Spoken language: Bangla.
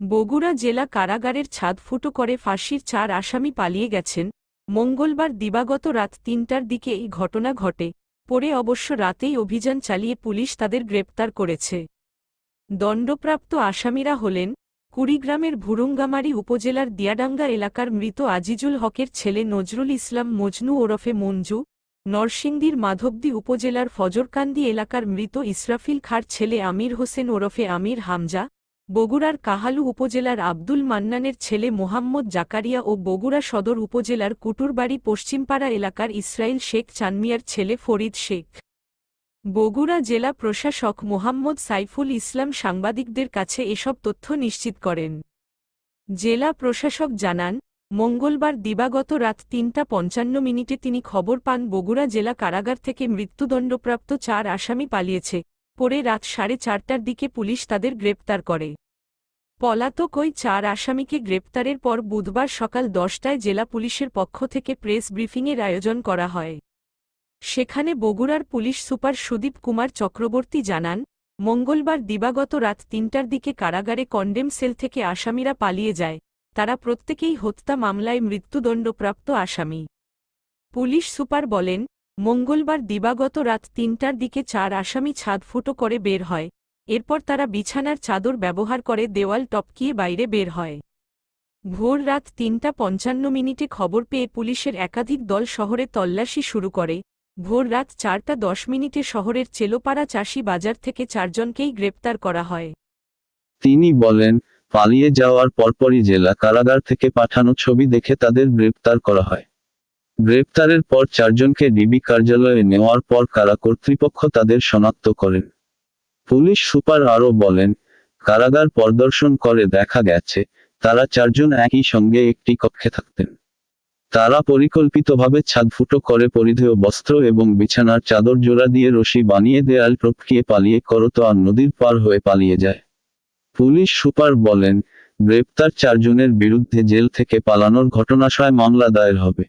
বগুড়া জেলা কারাগারের ছাদ ফুটো করে ফাঁসির চার আসামি পালিয়ে গেছেন। মঙ্গলবার দিবাগত রাত তিনটার দিকে এই ঘটনা ঘটে। পরে অবশ্য রাতেই অভিযান চালিয়ে পুলিশ তাদের গ্রেপ্তার করেছে। দণ্ডপ্রাপ্ত আসামিরা হলেন কুড়িগ্রামের ভুরুঙ্গামারি উপজেলার দিয়াডাঙ্গা এলাকার মৃত আজিজুল হকের ছেলে নজরুল ইসলাম মজনু ওরফে মঞ্জু, নরসিংদীর মাধবদী উপজেলার ফজরকান্দি এলাকার মৃত ইসরাফিল খার ছেলে আমির হোসেন ওরফে আমির হামজা বগুড়ার কাহালু উপজেলার আব্দুল মান্নানের ছেলে মোহাম্মদ জাকারিয়া ও বগুড়া সদর উপজেলার কুটুরবাড়ি পশ্চিমপাড়া এলাকার ইসরাইল শেখ চানমিয়ার ছেলে ফরিদ শেখ। বগুড়া জেলা প্রশাসক মোহাম্মদ সাইফুল ইসলাম সাংবাদিকদের কাছে এসব তথ্য নিশ্চিত করেন। জেলা প্রশাসক জানান, মঙ্গলবার দিবাগত রাত তিনটা পঞ্চান্ন মিনিটে তিনি খবর পান বগুড়া জেলা কারাগার থেকে মৃত্যুদণ্ডপ্রাপ্ত চার আসামি পালিয়েছে। পরে রাত সাড়ে চারটার দিকে পুলিশ তাদের গ্রেপ্তার করে। পলাতক ওই চার আসামিকে গ্রেপ্তারের পর বুধবার সকাল দশটায় জেলা পুলিশের পক্ষ থেকে প্রেস ব্রিফিংয়ের আয়োজন করা হয়। সেখানে বগুড়ার পুলিশ সুপার সুদীপ কুমার চক্রবর্তী জানান, মঙ্গলবার দিবাগত রাত তিনটার দিকে কারাগারে কন্ডেম সেল থেকে আসামিরা পালিয়ে যায়, তারা প্রত্যেকেই হত্যা মামলায় মৃত্যুদণ্ডপ্রাপ্ত আসামি। পুলিশ সুপার বলেন মঙ্গলবার দিবাগত রাত তিনটার দিকে চার আসামি ছাদ ফুটো করে বের হয়। এরপর তারা বিছানার চাদর ব্যবহার করে দেওয়াল টপকিয়ে বাইরে বের হয়। ভোর রাত তিনটা পঞ্চান্ন মিনিটে খবর পেয়ে পুলিশের একাধিক দল শহরে তল্লাশি শুরু করে। ভোর রাত চারটা দশ মিনিটে শহরের চেলোপাড়া চাষি বাজার থেকে চারজনকেই গ্রেপ্তার করা হয়। তিনি বলেন, পালিয়ে যাওয়ার পরপরই জেলা কারাগার থেকে পাঠানো ছবি দেখে তাদের গ্রেপ্তার করা হয়। গ্রেপ্তারের পর চারজনকে ডিবি কার্যালয়ে নেওয়ার পর কারা কর্তৃপক্ষ তাদের শনাক্ত করেন? পুলিশ সুপার আরও বলেন, কারাগার পরিদর্শন করে দেখা গেছে, তারা চারজন একই সঙ্গে একটি কক্ষে থাকতেন। তারা পরিকল্পিতভাবে ছাদ ফুটো করে পরিধেয় বস্ত্র এবং বিছানার চাদর জোড়া দিয়ে রশি বানিয়ে দেয়াল টপকিয়ে পালিয়ে করতোয়া নদীর পার হয়ে পালিয়ে যায়। পুলিশ সুপার বলেন, গ্রেপ্তার চারজনের বিরুদ্ধে জেল থেকে পালানোর ঘটনাশয় মামলা দায়ের হবে।